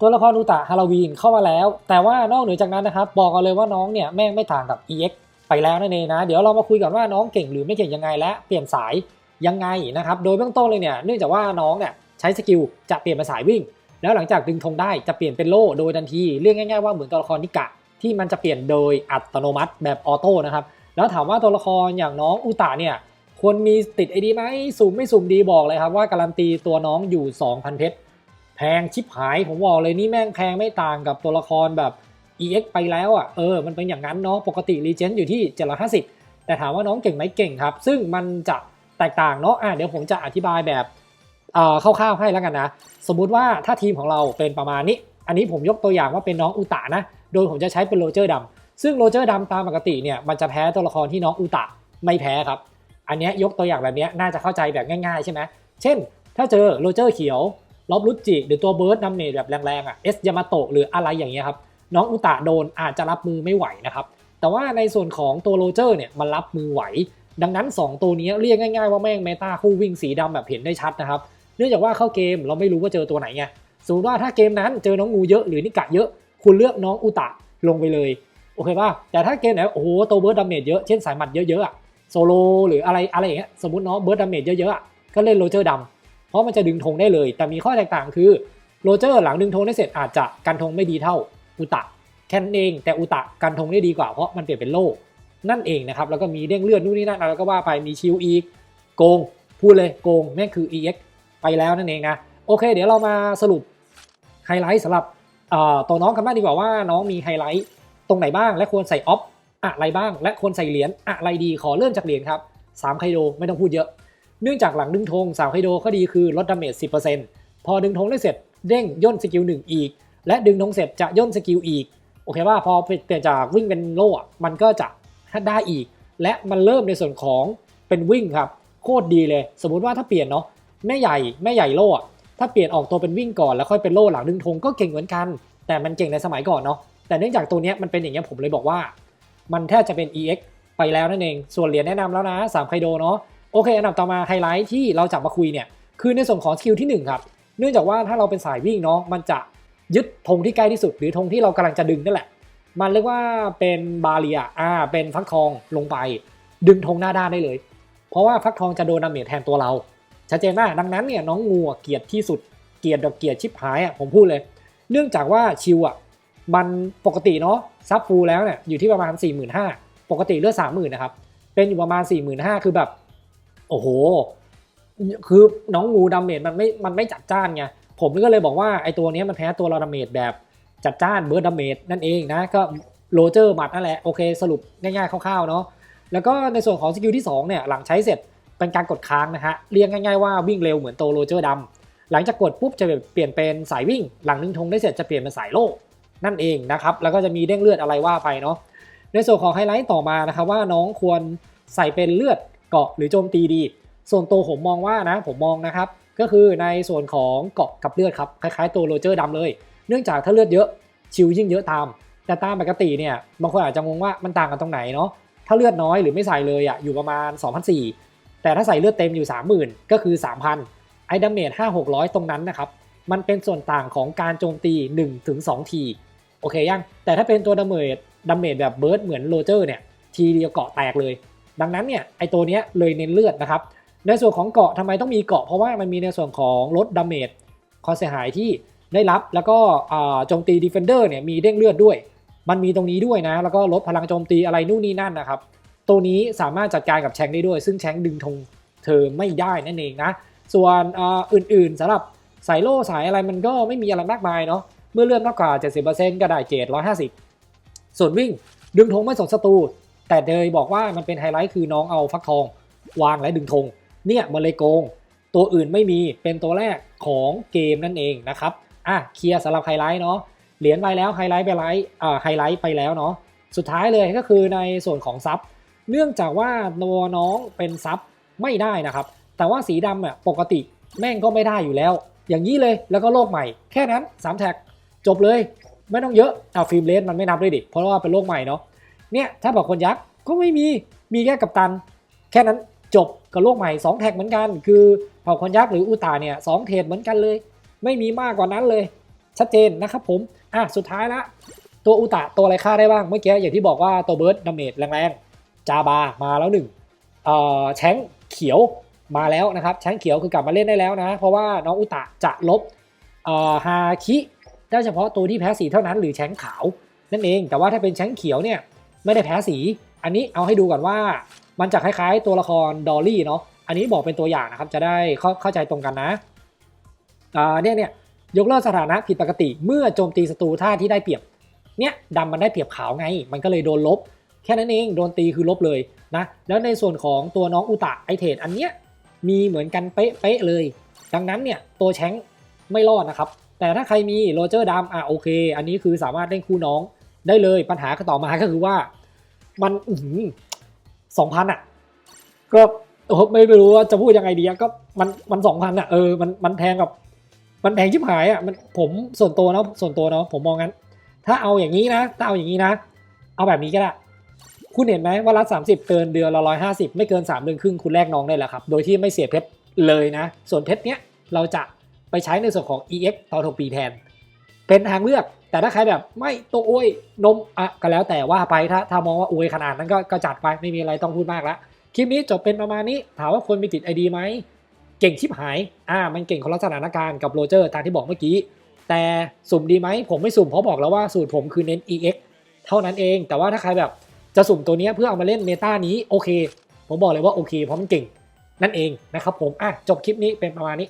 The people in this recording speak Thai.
ตัวละครอุตะฮาโลวีนเข้ามาแล้ว แต่ว่านอกเหนือจากนั้นนะครับ บอกกันเลยว่าน้องเนี่ยแม่งไม่ต่างกับ EX ไปแล้วนั่นเองนะ เดี๋ยวเรามาคุยกันว่าน้องเก่งหรือไม่เก่งยังไงและเปลี่ยนสายยังไงนะครับ โดยเบื้องต้นเลยเนี่ยเนื่องจากว่าน้องเนี่ยใช้สกิลจะเปลี่ยนเป็นสายวิ่ง แล้วหลังจากดึงธงได้จะเปลี่ยนเป็นโล่โดยทันทีเรียกง่ายๆว่าเหมือนตัวละครนิกะ ที่มันจะเปลี่ยนโดยอัตโนมัติแบบออโต้นะครับแล้วถามว่าตัวละครอย่างน้องอุตะเนี่ยควรมีติดไอดีไหมสุ่มไม่สุ่มดีบอกเลยครับว่าการันตีตัวน้องอยู่ 2,000 เพชร พงชิบหายผมบอกเลยนี่แม่งแพงไม่ต่างกับตัวละครแบบ EX ไปแล้วอะเออมันเป็นอย่างนั้นเนาะปกติรีเจนอยู่ที่750 แต่ถามว่าน้องเก่งไหมเก่งครับ ซึ่งมันจะแตกต่างเนาะอะเดี๋ยวผมจะอธิบายแบบเอ่อคร่าวๆให้แล้วกันนะ สมมุติว่าถ้าทีมของเราเป็นประมาณนี้ อันนี้ผมยกตัวอย่างว่าเป็นน้องอุตะนะ โดยผมจะใช้เป็นโรเจอร์ดำซึ่งโรเจอร์ดำตามปกติเนี่ยมันจะแพ้ตัวละครที่น้องอุตะไม่แพ้ครับ อันเนี้ยยกตัวอย่างแบบเนี้ยน่าจะเข้าใจแบบง่ายๆใช่ไหมเช่น ถ้าเจอโรเจอร์เขียว ล็อบลุจิหรือตัวเบิร์ดดัมเมจแบบแรงๆอะเอสยามาโตะหรืออะไรอย่างเงี้ยครับน้องอุตะโดนอาจจะรับมือไม่ไหวนะครับแต่ว่าในส่วนของตัวโรเจอร์เนี่ยมันรับมือไหว ดังนั้น 2 ตัวนี้เรียกง่ายๆว่าแม่งเมตาคู่วิ่งสีดำแบบเห็นได้ชัดนะครับเนื่องจากว่าเข้าเกมเราไม่รู้ว่าเจอตัวไหนไงสมมติว่าถ้าเกมนั้นเจอน้องงูเยอะหรือนิกะเยอะ คุณเลือกน้องอุตะลงไปเลยโอเคป่ะแต่ถ้าเกมไหนโอ้โหตัวเบิร์ดดาเมจเยอะเช่นสายหมัดเยอะๆอะโซโลหรืออะไรอะไรอย่างเงี้ยสมมติน้องเบิร์ดดาเมจเยอะๆอะก็เล่นโรเจอร์ดำ เพราะมันจะดึงธงได้เลย แต่มีข้อแตกต่างคือโรเจอร์หลังดึงธงได้เสร็จอาจจะกันธงไม่ดีเท่าอุตะแค่นั้นเอง แต่อุตะกันธงได้ดีกว่าเพราะมันเปลี่ยนเป็นโล่นั่นเองนะครับ แล้วก็มีเด้งเลือดนู่นนี่นั่นอะไรก็ว่าไปมีชิลอีกโกง พูดเลยโกงแม่งคือ EX ไปแล้วนั่นเองนะ โอเค เดี๋ยวเรามาสรุปไฮไลท์สำหรับตัวน้องกันบ้างดีกว่าว่าน้องมีไฮไลท์ตรงไหนบ้าง และควรใส่ออฟอะไรบ้าง และควรใส่เหรียญอะไรดีขอเริ่มจากเหรียญครับ3ไคโดไม่ต้องพูดเยอะ เนื่องจากหลังดึงธง3ไคโดข้อดีคือลดดาเมจ 10%พอดึงธงได้เสร็จเด้งย่นสกิล1อีก และดึงธงเสร็จจะย่นสกิลอีก โอเคว่าพอเปลี่ยนจากวิ่งเป็นโล่มันก็จะได้อีก และมันเริ่มในส่วนของเป็นวิ่งครับโคตรดีเลย สมมติว่าถ้าเปลี่ยนเนาะแม่ใหญ่แม่ใหญ่โล่ถ้าเปลี่ยนออกตัวเป็นวิ่งก่อนแล้วค่อยเป็นโล่หลังดึงธงก็เก่งเหมือนกัน แต่มันเก่งในสมัยก่อนเนาะแต่เนื่องจากตัวเนี้ยมันเป็นอย่างเงี้ผมเลยบอกว่า มันแทบจะเป็น EX ไปแล้วนั่นเอง ส่วนเหรียญแนะนำแล้วนะ3ไคโดเนาะ โอเค อันดับต่อมาไฮไลท์ที่เราจับมาคุยเนี่ยคือในส่วนของสกิลที่หนึ่งครับเนื่องจากว่าถ้าเราเป็นสายวิ่งเนาะมันจะยึดธงที่ใกล้ที่สุด หรือธงที่เรากำลังจะดึงนั่นแหละ มันเรียกว่าเป็นบาเรียอ่าเป็นฟักทองลงไป ดึงธงหน้าด้านได้เลย เพราะว่าฟักทองจะโดนดาเมจแทนตัวเราชัดเจนมากดังนั้นเนี่ยน้องงูเกียดที่สุดเกียดแบบเกียดชิบหายอะผมพูดเลย เนื่องจากว่าชิวอะมันปกติเนาะซับฟูลแล้วเนี่ยอยู่ที่ประมาณ 4 5 0 0 0ปกติเลือดสามหมื่นนะครับเป็นอยู่ประมาณ 4 5 0 0 0คือแบบ โอ้โห คือน้องงูดาเมจมันไม่ มันไม่จัดจ้านไง ผมก็เลยบอกว่าไอตัวนี้มันแพ้ตัวเราดาเมจแบบจัดจ้านเบิร์ดดาเมจนั่นเองนะ ก็โรเจอร์หมัดนั่นแหละ โอเคสรุปง่ายๆคร่าวๆเนาะ แล้วก็ในส่วนของสกิลที่2เนี่ยหลังใช้เสร็จเป็นการกดค้างนะฮะ เรียกง่ายๆว่าวิ่งเร็วเหมือนตัวโรเจอร์ดำหลังจากกดปุ๊บจะเปลี่ยนเป็นสายวิ่ง หลังนึงธงได้เสร็จจะเปลี่ยนเป็นสายโล่นั่นเองนะครับ แล้วก็จะมีเด้งเลือดอะไรว่าไปเนาะ ในส่วนของไฮไลท์ต่อมานะครับว่าน้องควรใส่เป็นเลือด เกาะหรือโจมตีดี ส่วนตัวผมมองว่านะผมมองนะครับ ก็คือในส่วนของเกาะกับเลือดครับ คล้ายๆตัวโรเจอร์ดำเลย เนื่องจากถ้าเลือดเยอะชิวยิ่งเยอะตาม แต่ตามปกติเนี่ยบางคนอาจจะงงว่ามันต่างกันตรงไหนเนาะถ้าเลือดน้อยหรือไม่ใส่เลยอะอยู่ประมาณ2,400แต่ถ้าใส่เลือดเต็มอยู่ 30,000 ก็คือ 3,000 ไอ้ดาเมจ5 600 ตรงนั้นนะครับมันเป็นส่วนต่างของการโจมตี 1-2 ทีโอเคยังแต่ถ้าเป็นตัวดาเมจดาเมจแบบเบิร์ดเหมือนโรเจอร์เนี่ยทีเดียวเกาะแตกเลย ดังนั้นเนี่ยไอตัวเนี้ยเลยเน้นเลือดนะครับในส่วนของเกาะทำไมต้องมีเกาะเพราะว่ามันมีในส่วนของลดดาเมจความเสียหายที่ได้รับแล้วก็โจมตีดีเฟนเดอร์เนี่ยมีเด้งเลือดด้วย มันมีตรงนี้ด้วยนะ แล้วก็ลดพลังโจมตีอะไรนู่นนี่นั่นนะครับ ตัวนี้สามารถจัดการกับแชงได้ด้วย ซึ่งแชงดึงธงเธอไม่ได้นั่นเองนะ ส่วนอ,อื่นๆสำหรับสายโล่สายอะไรมันก็ไม่มีอะไรมากมายเนาะเมื่อเลื่อนมากกว่า 70%ก็ได้เจด150ส่วนวิ่งดึงธงไม่สนศัตรู แต่เดยบอกว่ามันเป็นไฮไลท์คือน้องเอาฟักทองวางและดึงธงเนี่ยมันเลยโกง ตัวอื่นไม่มีเป็นตัวแรกของเกมนั่นเองนะครับอะเคลียร์สำหรับไฮไลท์เนาะเหรียญไปแล้วไฮไลท์ไปไลท์อ่าไฮไลท์ไปแล้วเนาะสุดท้ายเลยก็คือในส่วนของซับเนื่องจากว่าตัวน้องเป็นซับไม่ได้นะครับ แต่ว่าสีดำอะปกติแม่งก็ไม่ได้อยู่แล้ว อย่างนี้เลยแล้วก็โลกใหม่ แค่นั้น3แท็กจบเลยไม่ต้องเยอะเอาฟิล์มเลสมันไม่นับด้วยดิเพราะว่าเป็นโลกใหม่เนาะ เนี่ยถ้าบอกคนยักษ์ก็ไม่มีมีแค่กับตัน แค่นั้นจบกับโลกใหม่ 2 แท็กเหมือนกัน คือเผ่าคนยักษ์หรืออุตาเนี่ยสองเทรดเหมือนกันเลย ไม่มีมากกว่านั้นเลย ชัดเจนนะครับผมอะสุดท้ายละตัวอุตะตัวอะไรฆ่าได้บ้างเมื่อกี้อย่างที่บอกว่าตัวเบิร์ดดาเมจแรงๆจาบามาแล้วหนึ่งเอ่อแชงเขียวมาแล้วนะครับแชงเขียวคือกลับมาเล่นได้แล้วนะ เพราะว่าน้องอุตะจะลบเอ่อฮาคิได้เฉพาะตัวที่แพ้สีเท่านั้นหรือแชงขาวนั่นเองแต่ว่าถ้าเป็นแชงเขียวเนี่ย ไม่ได้แพ้สี อันนี้เอาให้ดูก่อนว่า มันจะคล้ายๆ ตัวละครดอลลี่เนาะ อันนี้บอกเป็นตัวอย่างนะครับ จะได้เข้าเข้าใจตรงกันนะอ่าเนี่ยเนี่ยยกเลิกสถานะผิดปกติ เมื่อโจมตีศัตรูท่าที่ได้เปรียบ เนี่ยดำมันได้เปรียบขาวไง มันก็เลยโดนลบ แค่นั้นเอง โดนตีคือลบเลยนะ แล้วในส่วนของตัวน้องอุตะไอเทดอันเนี้ยมีเหมือนกันเป๊ะๆเลย ดังนั้นเนี่ยตัวแชงไม่รอดนะครับ แต่ถ้าใครมีโรเจอร์ดำอะโอเค อันนี้คือสามารถเล่นคู่น้อง ได้เลยปัญหาต่อมาก็คือว่า มันสองพันอะ ก็โอ้โหไม่รู้ว่าจะพูดยังไงดีก็มันมันสองพันอะเออมันมันแพงกับ มันแพงชิบหายอะมันผมส่วนตัวเนาะส่วนตัวเนาะผมมองงั้น ถ้าเอาอย่างนี้นะถ้าเอาอย่างนี้นะ เอาแบบนี้ก็ได้คุณเห็นไหมว่ารัด30เกินเดือนละ150ไม่เกิน3เดือนครึ่งคุณแลกน้องได้แล้วครับ โดยที่ไม่เสียเพชรเลยนะ ส่วนเพชรเนี้ยเราจะไปใช้ในส่วนของ EX ตอน6ปีแทน เป็นทางเลือก แต่ถ้าใครแบบไม่ตัวอวยนมอะก็แล้วแต่ว่าไปถ้าถ้ามองว่าอวยขนาดนั้นก็ก็จัดไปไม่มีอะไรต้องพูดมากละคลิปนี้จบเป็นประมาณนี้ถามว่าคนมีติดไอดีไหมเก่งชิบหายอ่ามันเก่งคนละสถานการณ์กับโรเจอร์ตามที่บอกเมื่อกี้ แต่สุ่มดีไหมผมไม่สุ่มเพราะบอกแล้วว่าสูตรผมคือเน้น EX เท่านั้นเอง แต่ว่าถ้าใครแบบจะสุ่มตัวนี้เพื่อเอามาเล่นเมตานี้โอเค ผมบอกเลยว่าโอเคเพราะมันเก่งนั่นเองนะครับผมอะจบคลิปนี้เป็นประมาณนี้